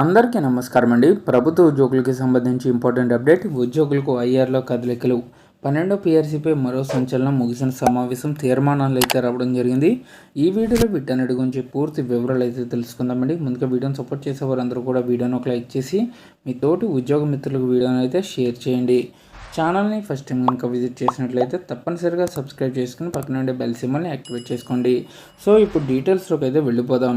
అందరికీ నమస్కారం అండి. ప్రభుత్వ ఉద్యోగులకి సంబంధించి ఇంపార్టెంట్ అప్డేట్. ఉద్యోగులకు ఐఆర్లో కదలికలు. పన్నెండో పిఆర్సీపై మరో సంచలనం ముగిసిన సమావేశం తీర్మానాలు అయితే రావడం జరిగింది. ఈ వీడియోలో వీటన్నిటి గురించి పూర్తి వివరాలు అయితే తెలుసుకుందామండి. ముందుగా వీడియోని సపోర్ట్ చేసే వారందరూ కూడా వీడియోని ఒక లైక్ చేసి మీ తోటి ఉద్యోగ మిత్రులకు వీడియోని అయితే షేర్ చేయండి. ఛానల్ని ఫస్ట్ టైం కనుక విజిట్ చేసినట్లయితే తప్పనిసరిగా సబ్స్క్రైబ్ చేసుకుని పక్కన ఉండే బెల్ సిమ్మల్ని యాక్టివేట్ చేసుకోండి. సో ఇప్పుడు డీటెయిల్స్లోకి అయితే వెళ్ళిపోదాం.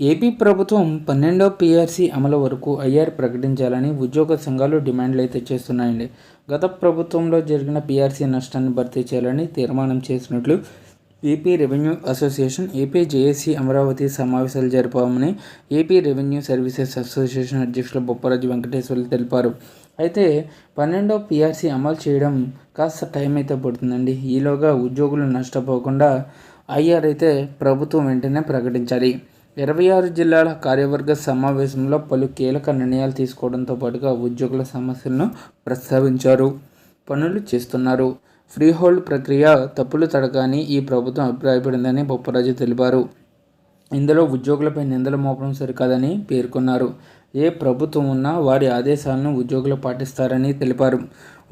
ఏపీ ప్రభుత్వం పన్నెండో పీఆర్సీ అమలు వరకు ఐఆర్ ప్రకటించాలని ఉద్యోగ సంఘాలు డిమాండ్లు అయితే చేస్తున్నాయండి. గత ప్రభుత్వంలో జరిగిన పీఆర్సీ నష్టాన్ని భర్తీ చేయాలని తీర్మానం చేసినట్లు AP revenue association AP JAC Amaravati సమావేశాలు జరిపామని ఏపీ రెవెన్యూ సర్వీసెస్ అసోసియేషన్ అధ్యక్షులు బొప్పరాజు వెంకటేశ్వర్లు తెలిపారు. అయితే పన్నెండో పీఆర్సీ అమలు చేయడం కాస్త టైం అయితే పడుతుందండి. ఈలోగా ఉద్యోగులు నష్టపోకుండా ఐఆర్ అయితే ప్రభుత్వం వెంటనే ప్రకటించాలి. ఇరవై ఆరు జిల్లాల కార్యవర్గ సమావేశంలో పలు కీలక నిర్ణయాలు తీసుకోవడంతో పాటుగా ఉద్యోగుల సమస్యలను ప్రస్తావించారు. పనులు చేస్తున్నారు. ఫ్రీ హోల్డ్ ప్రక్రియ తప్పులు తడగాని ఈ ప్రభుత్వం అభిప్రాయపడిందని బొప్పరాజు తెలిపారు. ఇందులో ఉద్యోగులపై నిందలు మోపడం సరికాదని పేర్కొన్నారు. ఏ ప్రభుత్వం ఉన్నా వారి ఆదేశాలను ఉద్యోగులు పాటిస్తారని తెలిపారు.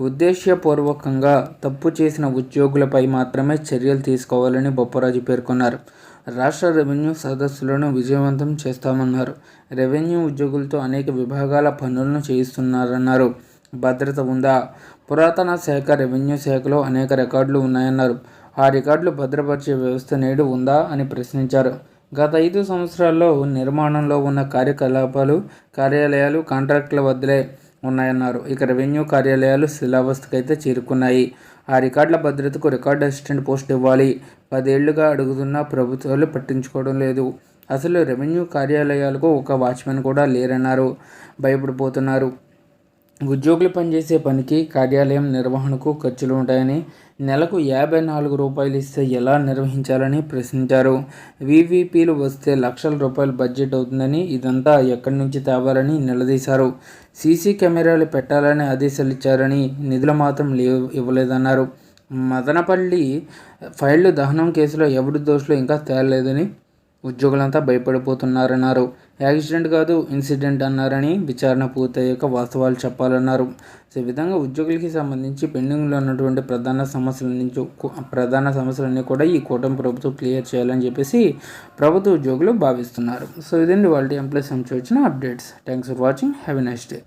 ఉద్దేశ్యపూర్వకంగా తప్పు చేసిన ఉద్యోగులపై మాత్రమే చర్యలు తీసుకోవాలని బొప్పరాజు పేర్కొన్నారు. రాష్ట్ర రెవెన్యూ సదస్సులను విజయవంతం చేస్తామన్నారు. రెవెన్యూ ఉద్యోగులతో అనేక విభాగాల పనులను చేయిస్తున్నారన్నారు. భద్రత ఉందా? పురాతన శాఖ రెవెన్యూ శాఖలో అనేక రికార్డులు ఉన్నాయన్నారు. ఆ రికార్డులు భద్రపరిచే వ్యవస్థ నేడు ఉందా అని ప్రశ్నించారు. గత ఐదు సంవత్సరాల్లో నిర్మాణంలో ఉన్న కార్యకలాపాలు కార్యాలయాలు కాంట్రాక్టుల వద్దలే ఉన్నాయన్నారు. ఇక రెవెన్యూ కార్యాలయాలు శిలావస్థకైతే చేరుకున్నాయి. ఆ రికార్డుల భద్రతకు రికార్డ్ అసిస్టెంట్ పోస్ట్ ఇవ్వాలి. పదేళ్ళుగా అడుగుతున్న ప్రభుత్వాలు పట్టించుకోవడం లేదు. అసలు రెవెన్యూ కార్యాలయాలకు ఒక వాచ్మెన్ కూడా లేరన్నారు. భయపడిపోతున్నారు. ఉద్యోగులు పనిచేసే పనికి కార్యాలయం నిర్వహణకు ఖర్చులు ఉంటాయని నెలకు యాభై నాలుగు రూపాయలు ఇస్తే ఎలా నిర్వహించాలని ప్రశ్నించారు. వివిపీలు వస్తే లక్షల రూపాయల బడ్జెట్ అవుతుందని ఇదంతా ఎక్కడి నుంచి తేవాలని నిలదీశారు. సీసీ కెమెరాలు పెట్టాలని ఆదేశాలు ఇచ్చారని నిధులు మాత్రం లేవు ఇవ్వలేదన్నారు. మదనపల్లి ఫైళ్ళు దహనం కేసులో ఎవరి దోషులు ఇంకా తేలలేదని ఉద్యోగులంతా భయపడిపోతున్నారన్నారు. యాక్సిడెంట్ కాదు ఇన్సిడెంట్ అన్నారని విచారణ పూర్తయ్యాక వాస్తవాలు చెప్పాలన్నారు. సో ఈ విధంగా ఉద్యోగులకి సంబంధించి పెండింగ్లో ఉన్నటువంటి ప్రధాన సమస్యల నుంచి ప్రధాన సమస్యలన్నీ కూడా ఈ కూటమి ప్రభుత్వం క్లియర్ చేయాలని చెప్పేసి ప్రభుత్వ ఉద్యోగులు భావిస్తున్నారు. సో ఇదండి వాళ్ళ ఎంప్లాయీస్ నుంచి వచ్చిన updates. Thanks for watching. Have a nice day.